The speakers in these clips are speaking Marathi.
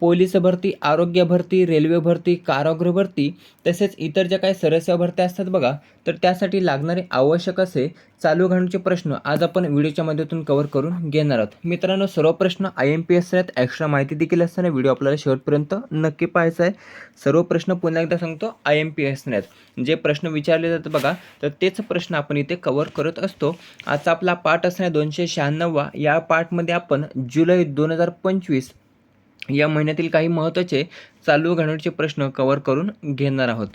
पोलीस भरती आरोग्य भरती रेल्वे भरती कारागृह भरती तसेच इतर ज्या काही सरस्या भरत्या असतात बघा तर त्यासाठी लागणारे आवश्यक असे चालू घडण्याचे प्रश्न आज आपण व्हिडिओच्या माध्यमातून कव्हर करून घेणार आहोत. मित्रांनो सर्व प्रश्न आय एम पी एस आहेत. एक्स्ट्रा माहिती देखील असताना व्हिडिओ आपल्याला शेवटपर्यंत नक्की पाहायचा आहे. सर्व प्रश्न पुन्हा एकदा सांगतो आय एम पी एस आहेत. जे प्रश्न विचारले जातात बघा तर तेच प्रश्न आपण इथे कव्हर करत असतो. आजचा आपला पाठ असणार दोनशे शहाण्णववा. या पाठमध्ये आपण जुलै दोन हजार पंचवीस या महिन्यातील काही महत्त्वाचे चालू घडवण्याचे प्रश्न कव्हर करून घेणार आहोत.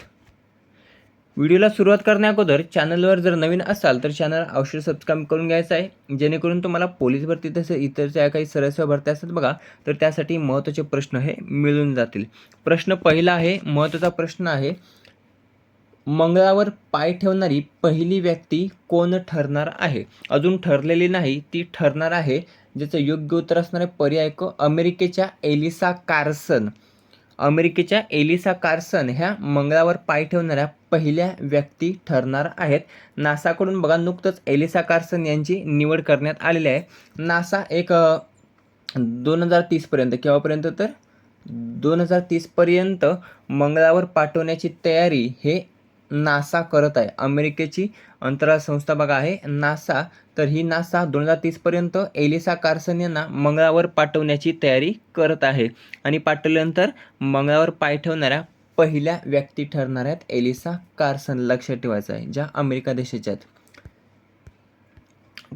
व्हिडिओला सुरुवात करण्याअगोदर चॅनलवर जर नवीन असाल तर चॅनल अवश्य सबस्क्राईब करून घ्यायचं आहे. जेणेकरून तुम्हाला पोलीस भरती तसे इतर ज्या काही सरस्व भरत्या असतात बघा तर त्यासाठी महत्त्वाचे प्रश्न हे मिळून जातील. प्रश्न पहिला आहे महत्त्वाचा प्रश्न आहे मंगळावर पाय ठेवणारी पहिली व्यक्ती कोण ठरणार आहे? अजून ठरलेली नाही ती ठरणार आहे ज्याचं योग्य उत्तर असणारे पर्याय क अमेरिकेच्या एलिसा कार्सन. अमेरिकेच्या एलिसा कार्सन ह्या मंगळावर पाय ठेवणाऱ्या पहिल्या व्यक्ती ठरणार आहेत. नासाकडून बघा नुकतंच एलिसा कार्सन यांची निवड करण्यात आलेली आहे. नासा एक दोन हजार तीसपर्यंत केव्हापर्यंत तर? दोन हजार तीसपर्यंत मंगळावर पाठवण्याची तयारी हे नासा करत आहे. अमेरिकेची अंतराळ संस्था बघा आहे. नासा तर ही नासा दोन हजार तीसपर्यंत एलिसा कार्सन यांना मंगळावर पाठवण्याची तयारी करत आहे. आणि पाठवल्यानंतर मंगळावर पाय ठेवणाऱ्या पहिल्या व्यक्ती ठरणार आहेत एलिसा कार्सन लक्षात ठेवायचं आहे ज्या अमेरिका देशाच्या आहेत.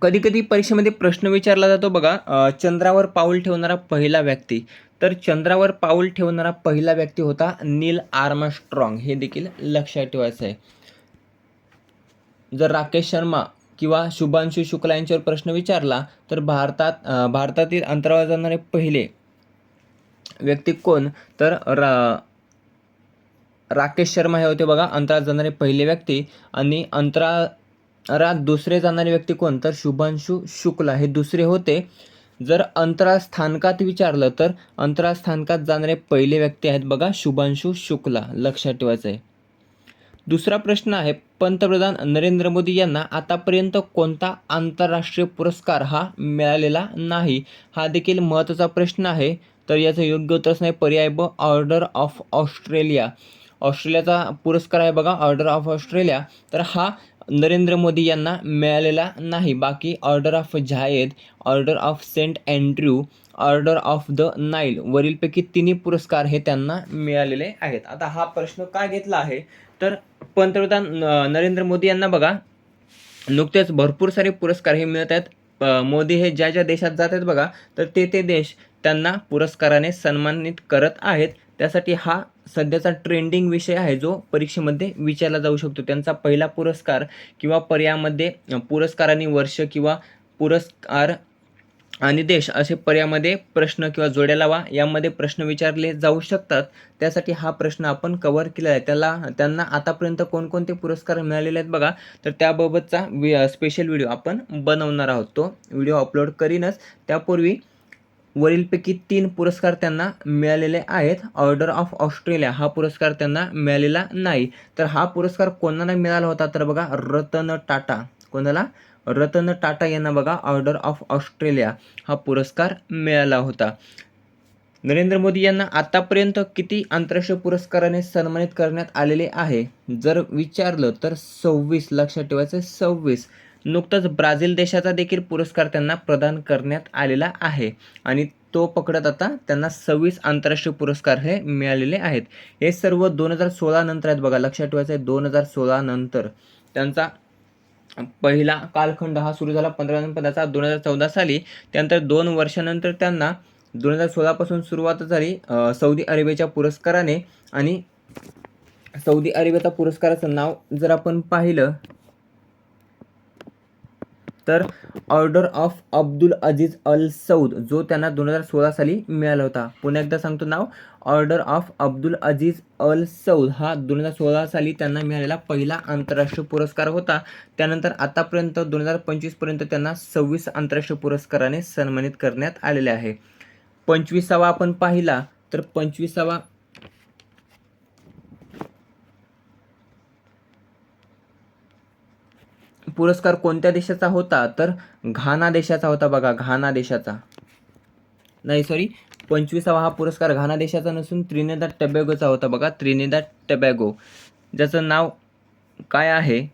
कधी कधी परीक्षेमध्ये प्रश्न विचारला जातो बघा चंद्रावर पाऊल ठेवणारा पहिला व्यक्ती. तर चंद्रावर पाऊल ठेवणारा पहिला व्यक्ती होता नील आर्मस्ट्रॉंग. हे देखील लक्षात ठेवायचं आहे. जर राकेश शर्मा किंवा शुभांशु शुक्ला यांच्यावर प्रश्न विचारला तर भारतात भारतातील अंतरावर जाणारे पहिले व्यक्ती कोण? तर रा राकेश शर्मा हे होते बघा अंतराळात जाणारे पहिले व्यक्ती आणि रात दुसरे जाणारे व्यक्ती कोण? तर शुभांशु शुक्ला. हे दुसरे होते. जर अंतराळ स्थानकात विचारलं तर अंतराळ स्थानकात जाणारे पहिले व्यक्ती आहेत बघा शुभांशु शुक्ला. लक्षात ठेवायचं आहे दुसरा प्रश्न आहे पंतप्रधान नरेंद्र मोदी यांना आतापर्यंत कोणता आंतरराष्ट्रीय पुरस्कार हा मिळालेला नाही? हा देखील महत्त्वाचा प्रश्न आहे. तर याचं योग्य उत्तर नाही पर्याय ब ऑर्डर ऑफ ऑस्ट्रेलिया. ऑस्ट्रेलियाचा पुरस्कार आहे बघा ऑर्डर ऑफ ऑस्ट्रेलिया. तर हा नरेंद्र मोदी यांना मिळालेला नाही. बाकी order of Zayed order of saint Andrew order of the Nile वरीलपैकी तिन्ही पुरस्कार हे त्यांना मिळालेले आहेत. आता हा प्रश्न काय घेतला आहे? तर पंतप्रधान नरेंद्र मोदी यांना बघा नुकतेच भरपूर सारे पुरस्कार हे मिळत आहेत. मोदी हे ज्या ज्या देशात जात आहेत बघा तर ते ते देश त्यांना पुरस्काराने सन्मानित करत आहेत. त्यासाठी हा सध्याचा ट्रेंडिंग विषय आहे जो परीक्षेमध्ये विचारला जाऊ शकतो. त्यांचा पहिला पुरस्कार किंवा पर्यायामध्ये पुरस्कारांनी पुरस्कार आणि वर्ष किंवा पुरस्कार आणि देश असे पर्यामध्ये प्रश्न किंवा जोड्या लावा यामध्ये प्रश्न विचारले जाऊ शकतात. त्यासाठी हा प्रश्न आपण कव्हर केलेला आहे. त्याला त्यांना आतापर्यंत कोणकोणते पुरस्कार मिळालेले आहेत बघा. तर त्याबाबतचा वि स्पेशल व्हिडिओ आपण बनवणार आहोत. तो व्हिडिओ अपलोड करीनच. त्यापूर्वी वरीलपैकी तीन पुरस्कार त्यांना मिळालेले आहेत. ऑर्डर ऑफ ऑस्ट्रेलिया हा पुरस्कार त्यांना मिळालेला नाही. तर हा पुरस्कार कोणाला मिळाला होता? तर बघा रतन टाटा. कोणाला? रतन टाटा यांना बघा ऑर्डर ऑफ ऑस्ट्रेलिया हा पुरस्कार मिळाला होता. नरेंद्र मोदी यांना आतापर्यंत किती आंतरराष्ट्रीय पुरस्काराने सन्मानित करण्यात आलेले आहे? जर विचारलं तर सव्वीस लक्षात ठेवायचं सव्वीस. नुकतंच ब्राझील देशाचा देखील पुरस्कार त्यांना प्रदान करण्यात आलेला आहे. आणि तो पकडत आता त्यांना सव्वीस आंतरराष्ट्रीय पुरस्कार हे मिळालेले आहेत. हे सर्व दोन हजार सोळा नंतर आहेत बघा. लक्षात ठेवायचं आहे दोन हजार सोळा नंतर त्यांचा पहिला कालखंड हा सुरू झाला पंधरा दोन हजार चौदा साली. त्यानंतर दोन वर्षानंतर त्यांना दोन हजार सोळापासून सुरुवात झाली सौदी अरेबियाच्या पुरस्काराने. आणि सौदी अरेबियाच्या पुरस्काराचं नाव जर आपण पाहिलं तर order of Abdul Aziz Al Saud जो त्यांना दोन हजार सोळा साली मिळाला होता. पुन्हा एकदा सांगतो नाव. Order of Abdul Aziz Al Saud हा दोन हजार सोळा साली त्यांना मिळालेला पहिला आंतरराष्ट्रीय पुरस्कार होता. त्यानंतर आतापर्यंत दोन हजार पंचवीसपर्यंत त्यांना सव्वीस आंतरराष्ट्रीय पुरस्काराने सन्मानित करण्यात आलेले आहे. पंचवीसावा आपण पाहिला तर पंचवीसावा पुरस्कार कोणत्या देशाचा होता? तर घाना देशाचा होता बघा घाना देशाचा. नाही सॉरी पंचवीसावा हा पुरस्कार घाना देशाचा नसून त्रिनेदा टबॅगोचा होता बघा त्रिनेदा टबॅगो. ज्याचं नाव काय आहे?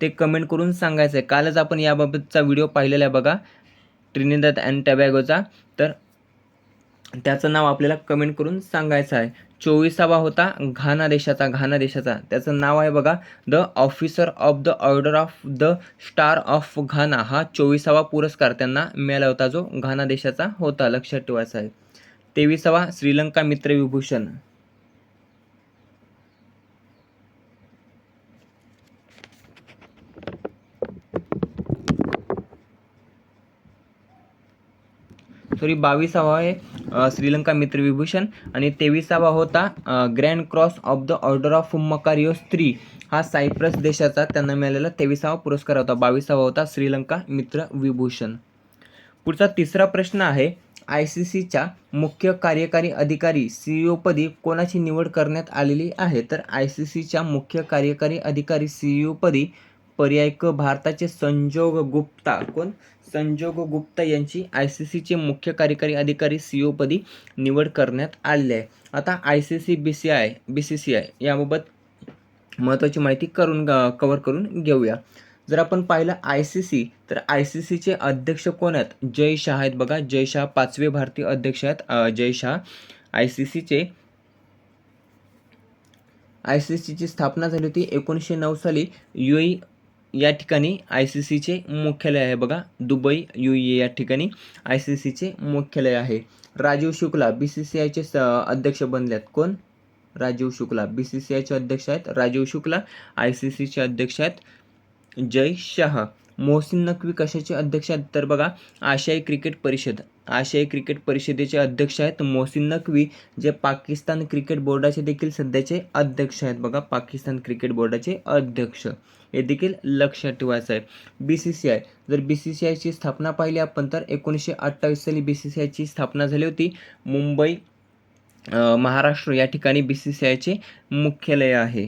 ते कमेंट करून सांगायचं आहे कालच आपण याबाबतचा व्हिडिओ पाहिलेला आहे बघा ट्रिनिदाद अँड टबॅगोचा. तर त्याचं नाव आपल्याला कमेंट करून सांगायचं आहे. चोवीसावा होता घाना देशाचा घाना देशाचा. त्याचं नाव आहे बघा the officer of the order of the star of Ghana. हा चोवीसावा पुरस्कार त्यांना मिळाला होता जो घाना देशाचा होता लक्षात ठेवायचा आहे. तेविसावा श्रीलंका मित्र विभूषण. सॉरी बावीसावा आहे श्रीलंका मित्र विभूषण आणि तेविसावा होता grand cross of the order of Makarios स्त्री. हा सायप्रस देशाचा त्यांना मिळालेला तेविसावा पुरस्कार होता. बावीसावा होता श्रीलंका मित्र विभूषण पुढचा तिसरा प्रश्न आहे आय सी सीच्या मुख्य कार्यकारी अधिकारी सीईओ पदी कोणाची निवड करण्यात आलेली आहे? तर आय सी सीच्या मुख्य कार्यकारी अधिकारी सीईओ पदी पर्याय क भारताचे संजोग गुप्ता. कोण? संजोग गुप्ता यांची आय सी सीचे मुख्य कार्यकारी अधिकारी सी पदी निवड करण्यात आलेली आहे आता I C C B C C I B C C याबाबत महत्त्वाची माहिती करून कवर करून घेऊया. जर आपण पाहिलं आय सी सी तर आय सी सीचे अध्यक्ष कोण आहेत? जय शाह आहेत बघा. जय शाह पाचवे भारतीय अध्यक्ष आहेत. जय शाह आय सी सीचे आय सी सीची स्थापना झाली होती एकोणीसशे नऊ साली. यू ई या ठिकाणी आय सी सीचे मुख्यालय आहे बघा. दुबई यू ए या ठिकाणी आय सी सीचे मुख्यालय आहे. Rajiv Shukla B C C आयचे स अध्यक्ष बनले आहेत कोण? Rajiv Shukla. B C C आयचे अध्यक्ष आहेत राजीव शुक्ला. आय सी सीचे अध्यक्ष आहेत जय शाह. मोहसिन नक्वी कशाचे अध्यक्ष आहेत? तर बघा आशियाई क्रिकेट परिषद. आशियाई क्रिकेट परिषदेचे अध्यक्ष आहेत मोहसिन नकवी जे पाकिस्तान क्रिकेट बोर्डाचे देखील सध्याचे अध्यक्ष आहेत. बघा पाकिस्तान क्रिकेट बोर्डाचे अध्यक्ष. हे देखील लक्षात ठेवायचं आहे. बी सी सी आय जर बी सी सी आयची स्थापना पाहिली आपण तर एकोणीसशे अठ्ठावीस साली बी सी सी आयची स्थापना झाली होती. मुंबई महाराष्ट्र या ठिकाणी बी सी सी आयचे मुख्यालय आहे.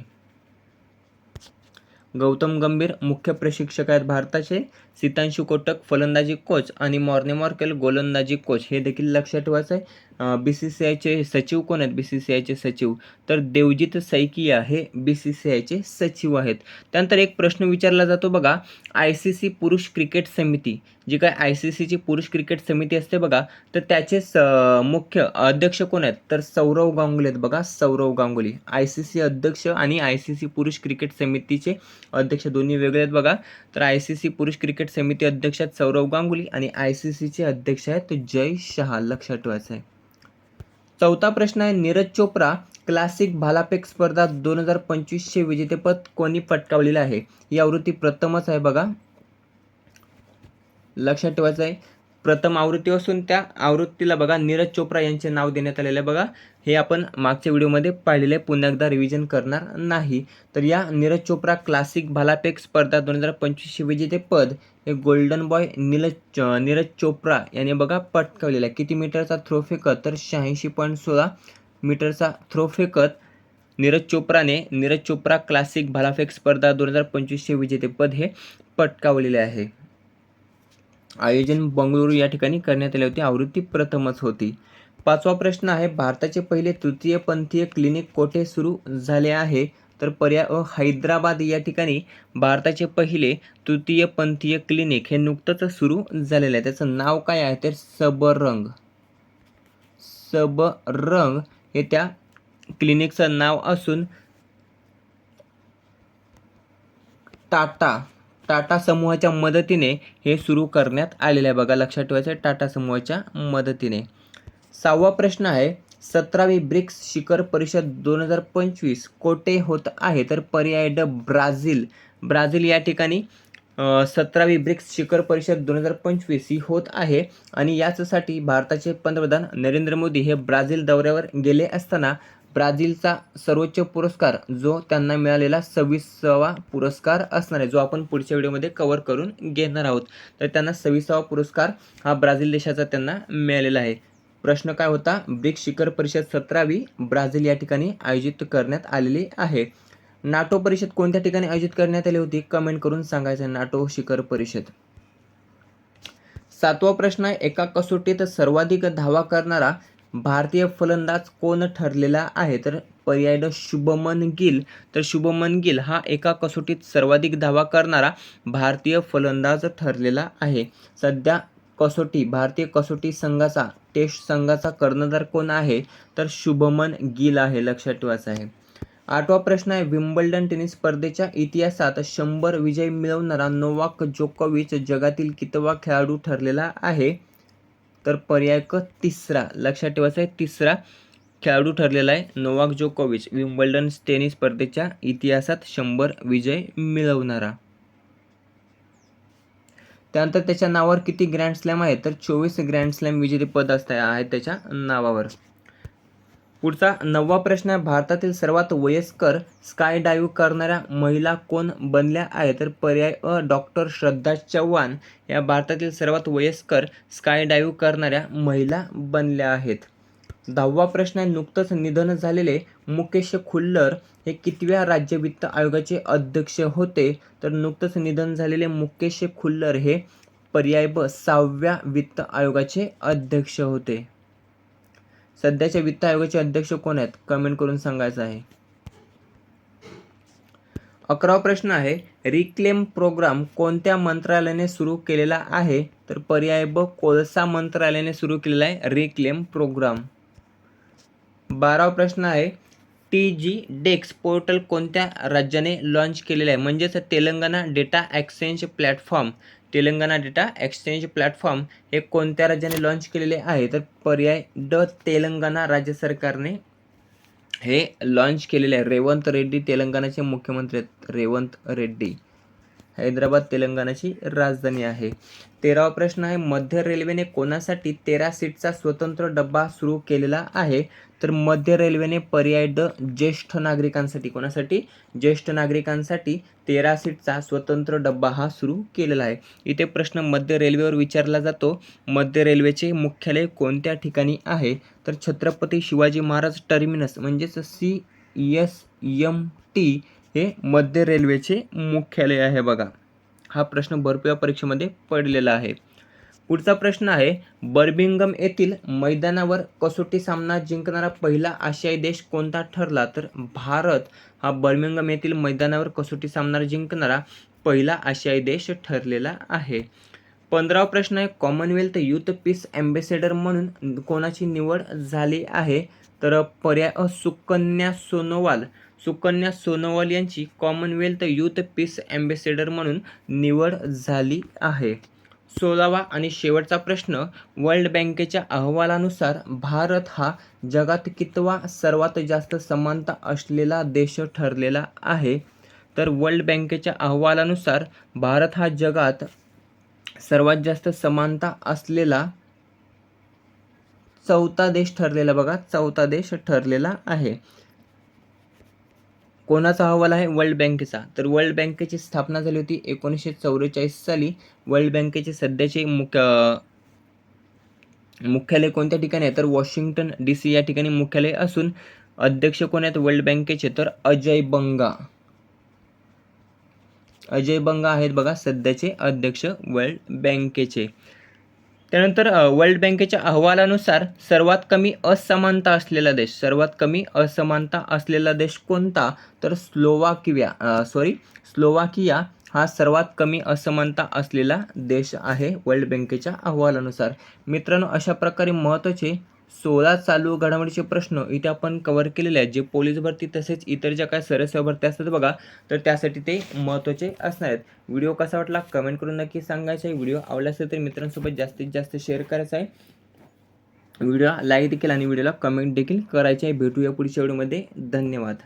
गौतम गंभीर मुख्य प्रशिक्षक आहेत भारताचे. सितांशु कोटक फलंदाजी कोच आणि मॉर्ने मॉर्केल गोलंदाजी कोच हे देखील लक्षात ठेवायचं आहे बी सी सी आयचे सचिव कोण आहेत? बी सी सी आयचे सचिव. तर देवजित सैकिया हे बी सी सी आयचे सचिव आहेत. त्यानंतर एक प्रश्न विचारला जातो बघा आय सी सी पुरुष क्रिकेट समिती. जी काय आय सी सीची पुरुष क्रिकेट समिती असते बघा तर त्याचे स मुख्य अध्यक्ष कोण आहेत? तर सौरव गांगुली आहेत बघा Sourav Ganguly. I C C अध्यक्ष आणि आय सी सी पुरुष क्रिकेट समितीचे अध्यक्ष दोन्ही वेगळे आहेत बघा. तर आय सी सी पुरुष क्रिकेट समिती अध्यक्ष आहेत सौरव गांगुली आणि आय सी सीचे अध्यक्ष आहेत जय शहा. लक्षात ठेवायचं आहे चौथा प्रश्न आहे नीरज चोप्रा क्लासिक भालाफेक स्पर्धा दोन हजार पंचवीसचे विजेतेपद कोणी पटकावलेलं आहे? ही आवृत्ती प्रथमच आहे बघा. लक्षात ठेवायचं आहे. प्रथम आवृत्ती असून त्या आवृत्तीला बघा नीरज चोप्रा यांचे नाव देण्यात आलेले आहे बघा. हे आपण मागच्या व्हिडिओमध्ये पाहिलेले आहे. पुन्हा एकदा रिव्हिजन करणार नाही. तर या नीरज चोप्रा क्लासिक भालापेक स्पर्धा दोन हजार पंचवीसचे विजेतेपद हे गोल्डन बॉय नीरज नीरज चोप्रा याने बघा पटकावलेलं आहे. किती मीटरचा थ्रो फेकत? तर शहाऐंशी पॉईंट सोळा मीटरचा थ्रो फेकत नीरज चोप्राने नीरज चोप्रा क्लासिक भालाफेक स्पर्धा दोन हजार पंचवीसचे विजेतेपद हे पटकावलेले आहे. आयोजन बंगळुरू या ठिकाणी करण्यात आले होते. आवृत्ती प्रथमच होती. पाचवा प्रश्न आहे भारताचे पहिले तृतीयपंथीय क्लिनिक कोठे सुरू झाले आहे? तर पर्याय हैदराबाद या ठिकाणी भारताचे पहिले तृतीयपंथीय क्लिनिक हे नुकतंच सुरू झालेलं आहे. त्याचं नाव काय आहे? तर सबरंग. सबरंग हे त्या क्लिनिकचं नाव असून टाटा. टाटा समूहाच्या मदतीने हे सुरू करण्यात आलेलं आहे. बघा लक्षात ठेवायचं आहे टाटा समूहाच्या मदतीने. सहावा प्रश्न आहे सतरावी ब्रिक्स शिखर परिषद दोन हजार पंचवीस कोठे होत आहे? तर पर्याय ड ब्राझील. ब्राझील या ठिकाणी सतरावी ब्रिक्स शिखर परिषद दोन हजार पंचवीस ही होत आहे आणि याचसाठी भारताचे पंतप्रधान नरेंद्र मोदी हे ब्राझील दौऱ्यावर गेले असताना ब्राझीलचा सर्वोच्च पुरस्कार जो त्यांना मिळालेला सव्वीसावा पुरस्कार असणार आहे जो आपण पुढच्या व्हिडिओमध्ये कव्हर करून घेणार आहोत. तर त्यांना सव्वीसावा पुरस्कार हा ब्राझील देशाचा त्यांना मिळालेला आहे. प्रश्न काय होता? ब्रिक्स शिखर परिषद सतरावी ब्राझील या ठिकाणी आयोजित करण्यात आलेली आहे. नाटो परिषद कोणत्या ठिकाणी आयोजित करण्यात आली होती? कमेंट करून सांगायचं नाटो शिखर परिषद. सातवा प्रश्न आहे एका कसोटीत सर्वाधिक धावा करणारा भारतीय फलंदाज कोण ठरलेला आहे? तर पर्याय ड शुभमन गिल. तर शुभमन गिल हा एका कसोटीत सर्वाधिक धावा करणारा भारतीय फलंदाज ठरलेला आहे. सध्या कसोटी भारतीय कसोटी संघाचा टेस्ट संघाचा कर्णधार कोण आहे? तर शुभमन गिल आहे लक्षात ठेवायचं आहे आठवा प्रश्न आहे विम्बल्डन टेनिस स्पर्धेच्या इतिहासात शंभर विजय मिळवणारा नोवाक जोकोविच जगातील कितवा खेळाडू ठरलेला आहे? तर पर्याय क तिसरा. लक्षात ठेवायचा आहे तिसरा खेळाडू ठरलेला आहे नोवाक जोकोविच. विम्बल्डन टेनिस स्पर्धेच्या इतिहासात शंभर विजय मिळवणारा. त्यानंतर त्याच्या नावावर किती ग्रँड स्लॅम आहे? तर चोवीस ग्रँड स्लॅम विजेतेपद असत आहे त्याच्या नावावर. पुढचा नववा प्रश्न आहे भारतातील सर्वात वयस्कर स्काय डाईव्ह करणाऱ्या महिला कोण बनल्या आहे तर पर्याय अ डॉक्टर श्रद्धा चव्हाण या भारतातील सर्वात वयस्कर स्काय डाईव्ह करणाऱ्या महिला बनल्या आहेत. दहावा प्रश्न आहे नुकतंच निधन झालेले मुकेश खुल्लर हे कितव्या राज्य वित्त आयोगाचे अध्यक्ष होते? तर नुकतंच निधन झालेले मुकेश खुल्लर हे पर्याय ब सहाव्या वित्त आयोगाचे अध्यक्ष होते. सध्याच्या वित्त आयोगाचे अध्यक्ष कोण आहेत? कमेंट करून सांगायचं आहे. अकरावा प्रश्न आहे रिक्लेम प्रोग्राम कोणत्या मंत्रालयाने सुरू केलेला आहे? तर पर्याय ब कोळसा मंत्रालयाने सुरू केलेला आहे रिक्लेम प्रोग्राम बारावा प्रश्न आहे टी जी डेक्स पोर्टल कोणत्या राज्याने लॉन्च केलेलं आहे? म्हणजेच Telangana data exchange platform Telangana data exchange platform हे कोणत्या राज्याने लॉन्च केलेले आहे? तर पर्याय ड तेलंगणा राज्य सरकारने हे लॉन्च केलेले आहे. रेवंत रेड्डी तेलंगणाचे मुख्यमंत्री आहेत. रेवंत रेड्डी. हैदराबाद तेलंगणाची राजधानी आहे. तेरावा प्रश्न आहे मध्य रेल्वेने कोणासाठी तेरा सीटचा स्वतंत्र डब्बा सुरू केलेला आहे? तर मध्य रेल्वेने पर्याय ड ज्येष्ठ नागरिकांसाठी कोणासाठी? ज्येष्ठ नागरिकांसाठी तेरा सीटचा स्वतंत्र डब्बा हा सुरू केलेला आहे. इथे प्रश्न मध्य रेल्वेवर विचारला जातो मध्य रेल्वेचे मुख्यालय कोणत्या ठिकाणी आहे? तर छत्रपती शिवाजी महाराज टर्मिनस म्हणजेच सी एस एम टी हे मध्य रेल्वेचे मुख्यालय आहे बघा. हा प्रश्न भरपूर परीक्षेमध्ये पडलेला आहे. पुढचा प्रश्न आहे बर्बिंगम येथील मैदानावर कसोटी सामना जिंकणारा पहिला आशियाई देश कोणता ठरला? तर भारत हा बर्मिंगम येथील मैदानावर कसोटी सामना जिंकणारा पहिला आशियाई देश ठरलेला आहे. पंधरावा प्रश्न आहे कॉमनवेल्थ युथ पीस अँबेसेडर म्हणून कोणाची निवड झाली आहे? तर पर्याय सुकन्या सोनोवाल. सुकन्या सोनोवाल यांची कॉमनवेल्थ युथ पीस अँबेसेडर म्हणून निवड झाली आहे. सोळावा आणि शेवटचा प्रश्न वर्ल्ड बँकेच्या अहवालानुसार भारत हा जगात कितवा सर्वात जास्त समानता असलेला देश ठरलेला आहे. तर वर्ल्ड बँकेच्या अहवालानुसार भारत हा जगात सर्वात जास्त समानता असलेला चौथा देश ठरलेला बघा चौथा देश ठरलेला आहे. कोणाचा अहवाल आहे? वर्ल्ड बँकेचा. तर वर्ल्ड बँकेची स्थापना झाली होती एकोणीसशे चौवेचाळीस साली. वर्ल्ड बँकेचे सध्याचे मुख्य मुख्यालय कोणत्या ठिकाणी आहे? तर वॉशिंग्टन डी सी या ठिकाणी मुख्यालय असून अध्यक्ष कोण आहेत? वर्ल्ड बँकेचे. तर अजय बंगा. अजय बंगा आहेत बघा सध्याचे अध्यक्ष वर्ल्ड बँकेचे. त्यानंतर वर्ल्ड बँकेच्या अहवालानुसार सर्वात कमी असमानता असलेला देश सर्वात कमी असमानता असलेला देश कोणता? तर स्लोवाकिया सॉरी स्लोवाकिया हा सर्वात कमी असमानता असलेला देश आहे वर्ल्ड बँकेच्या अहवालानुसार. मित्रांनो अशा प्रकारे महत्त्वाचे सोळा चालू घडामोडीचे प्रश्न इथे आपण कवर केलेले आहेत. जे पोलीस भरती तसेच इतर ज्या काय सरस भरती असतात बघा तर त्यासाठी ते महत्त्वाचे असणार आहेत. व्हिडिओ कसा वाटला कमेंट करून नक्की सांगायचा आहे. व्हिडिओ आवडला असेल तर मित्रांसोबत जास्तीत जास्त शेअर करायचा आहे. व्हिडिओ लाईक देखील आणि व्हिडिओला कमेंट देखील करायचे आहे. भेटूया पुढच्या व्हिडिओमध्ये धन्यवाद.